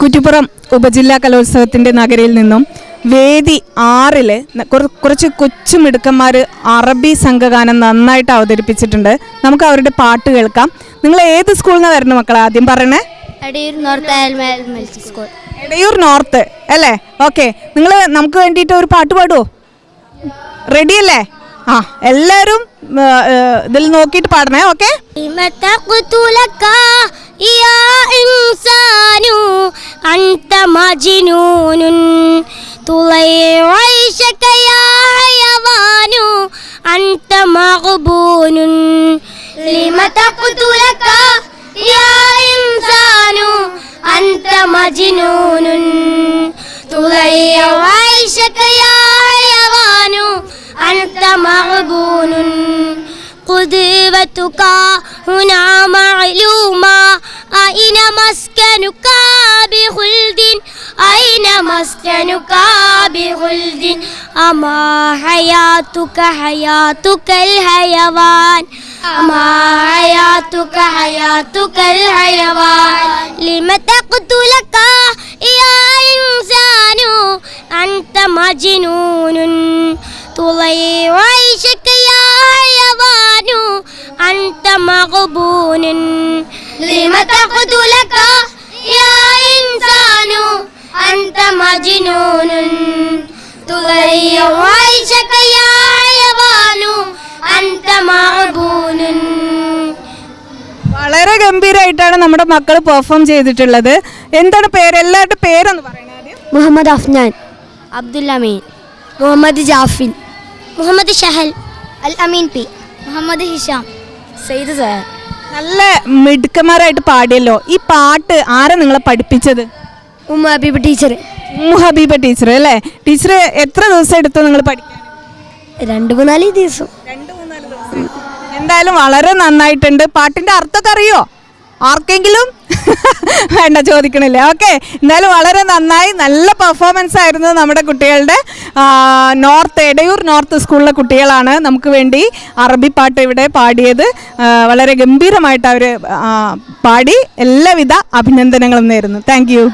കുറ്റിപ്പുറം ഉപജില്ലാ കലോത്സവത്തിന്റെ നഗരിയിൽ നിന്നും വേദി ആറിൽ കുറച്ച് കൊച്ചു മിടുക്കന്മാർ അറബി സംഘഗാനം നന്നായിട്ട് അവതരിപ്പിച്ചിട്ടുണ്ട്. നമുക്ക് അവരുടെ പാട്ട് കേൾക്കാം. നിങ്ങൾ ഏത് സ്കൂളിൽ നിന്ന് വരണം മക്കളെ ആദ്യം പറയണേ? Edayur north school Edayur north അല്ലേ? ഓക്കെ. നിങ്ങൾ നമുക്ക് വേണ്ടിയിട്ട് ഒരു പാട്ട് പാടുമോ റെഡി അല്ലേ? ആ എല്ലാവരും ഇതിൽ നോക്കിയിട്ട് പാടണേ ഓക്കെ? أنت مجنون تضيع عيشك يا حيوان أنت مغبون لم تقتلك يا إنسان أنت مجنون تضيع عيشك يا حيوان أنت مغبون قدوتك هنا معلومة مسكنك بخلد أما حياتك حياتك الحيوان أما حياتك حياتك الحيوان لم تقتلك يا إنسان أنت مجنون تضيع عيشك يا حيوان أنت مغبون لم تقتلك مجنون تضيع عيشك يا حيوان أنت مغبون വളരെ ഗംഭീരമായിട്ടാണ് നമ്മുടെ മക്കൾ പെർഫോം ചെയ്തിട്ടുള്ളത് എന്താണ് പേര് എല്ലാവരുടെ പേരൊന്ന് പറയണേ ആദ്യം മുഹമ്മദ് അഫ്നാൻ അബ്ദുൽ അമീൻ മുഹമ്മദ് ജാഫിൽ മുഹമ്മദ് ഷഹൽ അൽ അമീൻ പി മുഹമ്മദ് ഹിഷാം സെയ്ദ് സഹർ നല്ല മിടുക്കന്മാരായിട്ട് പാടിയല്ലോ ഈ പാട്ട് ആരാ നിങ്ങളെ പഠിപ്പിച്ചത് ഉമ്മ ഹബീബ് ടീച്ചർ ഉമ്മ ഹബീബ ടീച്ചർ അല്ലേ? ടീച്ചർ എത്ര ദിവസം എടുത്തു നിങ്ങൾ പഠിക്കാൻ രണ്ട് മൂന്നാൽ ദിവസം. എന്തായാലും വളരെ നന്നായിട്ടുണ്ട്. പാട്ടിന്റെ അർത്ഥമൊക്കെ അറിയോ? ആർക്കെങ്കിലും? വേണ്ട ചോദിക്കണില്ല. ഓക്കെ. എന്തായാലും വളരെ നന്നായി. നല്ല പെർഫോമൻസ് ആയിരുന്നു നമ്മുടെ കുട്ടികളുടെ നോർത്ത് എടയൂർ നോർത്ത് സ്കൂളിലെ കുട്ടികളാണ് നമുക്ക് വേണ്ടി അറബി പാട്ട് ഇവിടെ പാടിയത്. വളരെ ഗംഭീരമായിട്ട് അവർ പാടി. എല്ലാവിധ അഭിനന്ദനങ്ങളും നേരുന്നു. Thank you